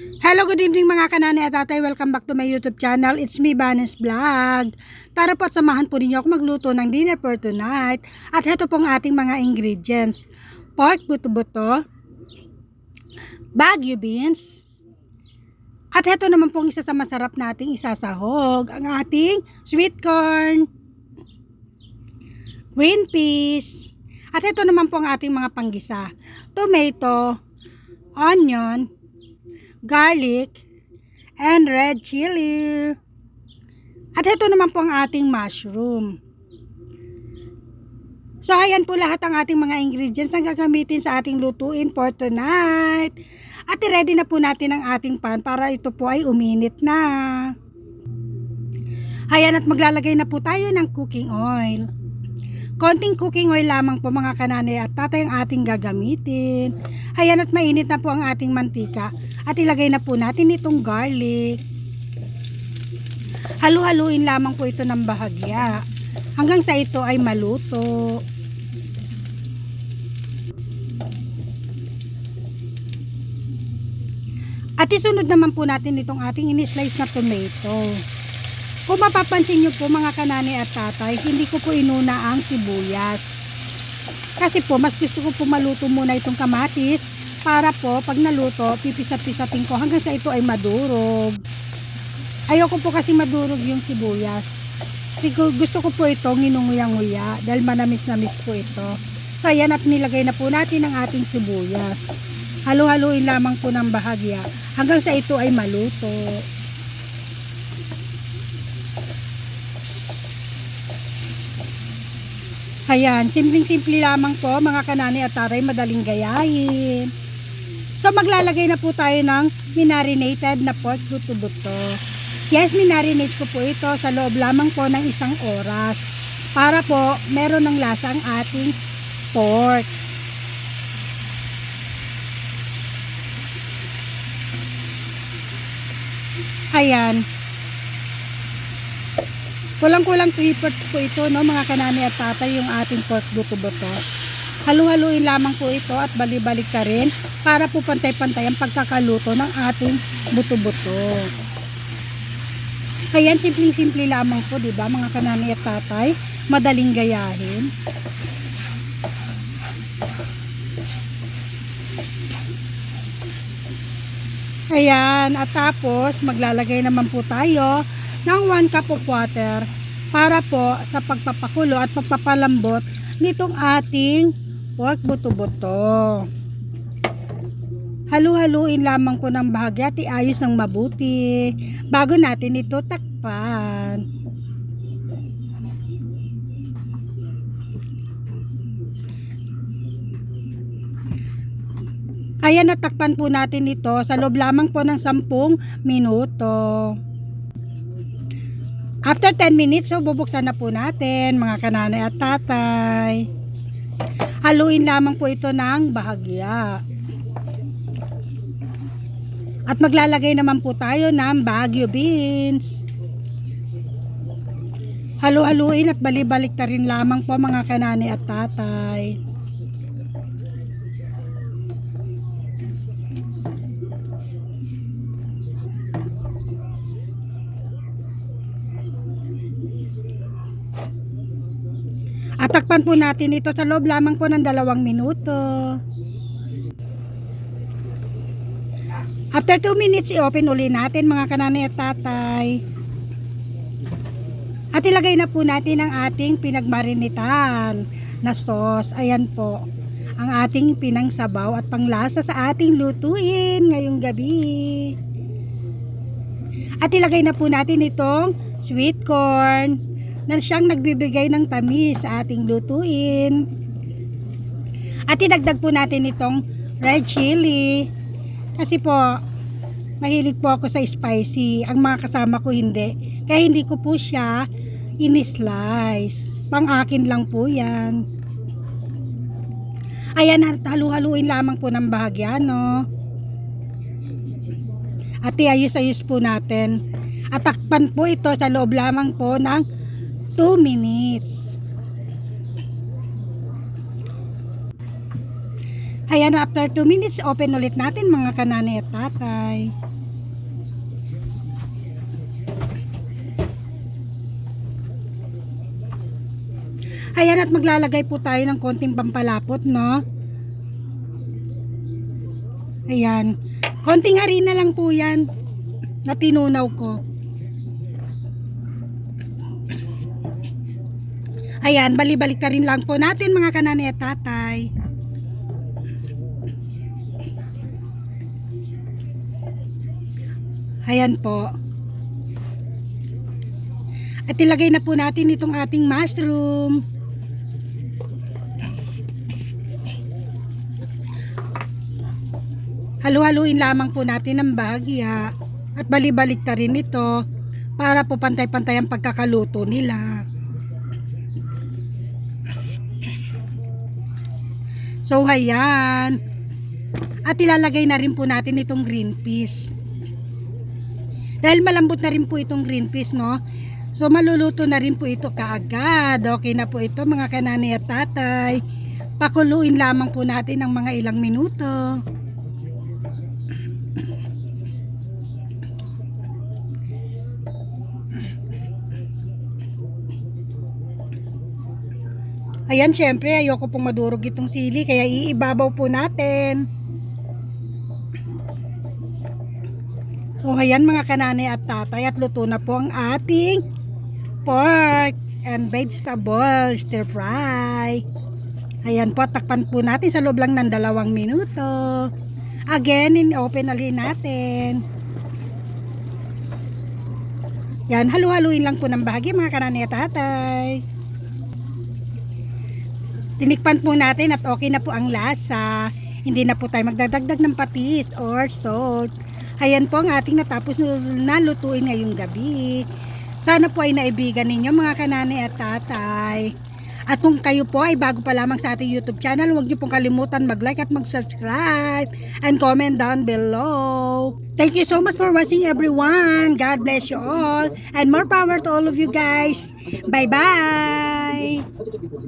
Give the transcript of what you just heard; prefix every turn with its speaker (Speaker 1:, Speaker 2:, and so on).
Speaker 1: Hello, good evening mga kanani at tatay. Welcome back to my YouTube channel. It's me, Banes Vlog. Tara po at samahan po ninyo ako magluto ng dinner for tonight. At ito pong ating mga ingredients. Pork buto-buto, Baguio beans, at ito naman pong isa sa masarap nating isasahog, ang ating sweet corn, green peas, at ito naman po ang ating mga panggisa. Tomato, onion, garlic, and red chili. At ito naman po ang ating mushroom. So, ayan po lahat ang ating mga ingredients na gagamitin sa ating lutuin for tonight. At ready na po natin ang ating pan para ito po ay uminit na. Ayan at maglalagay na po tayo ng cooking oil. Konting cooking oil lamang po mga kananay at tatay ang ating gagamitin. Ayan at mainit na po ang ating mantika. At ilagay na po natin itong garlic. Halu-haluin lamang po ito ng bahagya. Hanggang sa ito ay maluto. At isunod naman po natin itong ating in-slice na tomato. Kung mapapansin nyo po mga kanani at tatay, hindi ko po inuna ang sibuyas. Kasi po, mas gusto ko po maluto muna itong kamatis para po pag naluto, pipisat-pisatin ko hanggang sa ito ay madurog. Ayoko po kasi madurog yung sibuyas. Siguro gusto ko po ito nginunguya-nguya dahil manamis-namis po ito. So ayan at nilagay na po natin ang ating sibuyas. Halo-haloin lamang po ng bahagya hanggang sa ito ay maluto. Ayan, simpleng-simple lamang po mga kanani at taray, madaling gayahin. So maglalagay na po tayo ng minarinated na pork buto-buto. Yes, minarinate ko po ito sa loob lamang po ng isang oras para po meron ng lasa ang ating pork. Ayan. Kulang-kulang 3 parts po ito, no, mga kanani at tatay, yung ating pork buto-buto. Halu-haluin lamang po ito at bali-balik ka rin para po pantay-pantay ang pagkakaluto ng ating buto-buto. Ayan, simpleng-simple lamang po, di ba, mga kanani at tatay? Madaling gayahin. Ayan, at tapos maglalagay naman po tayo ng 1 cup of water para po sa pagpapakulo at pagpapalambot nitong ating pork buto-buto. Halu-haluin lamang po ng bahagya at iayos ng mabuti bago natin ito takpan. Ayan, natakpan po natin ito sa loob lamang po ng 10 minuto. After 10 minutes, so bubuksan na po natin mga kananay at tatay. Haluin lamang po ito ng bahagya. At maglalagay naman po tayo ng Baguio beans. Halu-haluin at balibalik ta rin lamang po mga kanani at tatay. At takpan po natin ito sa loob lamang po ng dalawang minuto. After 2 minutes, i-open uli natin mga kananay at tatay. At ilagay na po natin ang ating pinagmarinitan na sauce. Ayan po. Ang ating pinangsabaw at panglasa sa ating lutuin ngayong gabi. At ilagay na po natin itong sweet corn na siyang nagbibigay ng tamis sa ating lutuin. At idagdag po natin itong red chili. Kasi po, mahilig po ako sa spicy. Ang mga kasama ko hindi. Kaya hindi ko po siya in-slice. Pang akin lang po yan. Ayan, halu-haluin lamang po ng bahagya, no? At iayos-ayos po natin. At takpan po ito sa loob lamang po ng 2 minutes. Ayan, after 2 minutes, open ulit natin mga kanani at tatay. Ayan, at maglalagay po tayo ng konting pampalapot, no? Ayan. Konting harina lang po yan na tinunaw ko. Ayan, balibalik ka rin lang po natin mga kanani at tatay. Ayan po. At ilagay na po natin itong ating mushroom. Halu-haluin lamang po natin ng bahagya at balibalik ta rin ito para po pantay-pantay ang pagkakaluto nila. So, hayan. At ilalagay na rin po natin itong green peas. Dahil malambot na rin po itong green peas, no? So, maluluto na rin po ito kaagad. Okay na po ito, mga kanani at tatay. Pakuluin lamang po natin ng mga ilang minuto. Ayan, syempre, ayoko pong madurog itong sili, kaya iibabaw po natin. So, ayan mga kanani at tatay, at luto na po ang ating pork and vegetable stir fry. Ayan po, takpan po natin sa loob lang ng dalawang minuto. Again, in-open ulit natin. Yan, halu-haluin lang po ng bahagi mga kanani at tatay. Tinikpan po natin at okay na po ang lasa. Hindi na po tayo magdadagdag ng patis or salt. Ayan po ang ating natapos na lutuin ngayong gabi. Sana po ay naibigan ninyo mga kanani at tatay. At kung kayo po ay bago pa lamang sa ating YouTube channel, huwag niyo pong kalimutan mag-like at mag-subscribe and comment down below. Thank you so much for watching everyone. God bless you all and more power to all of you guys. Bye-bye!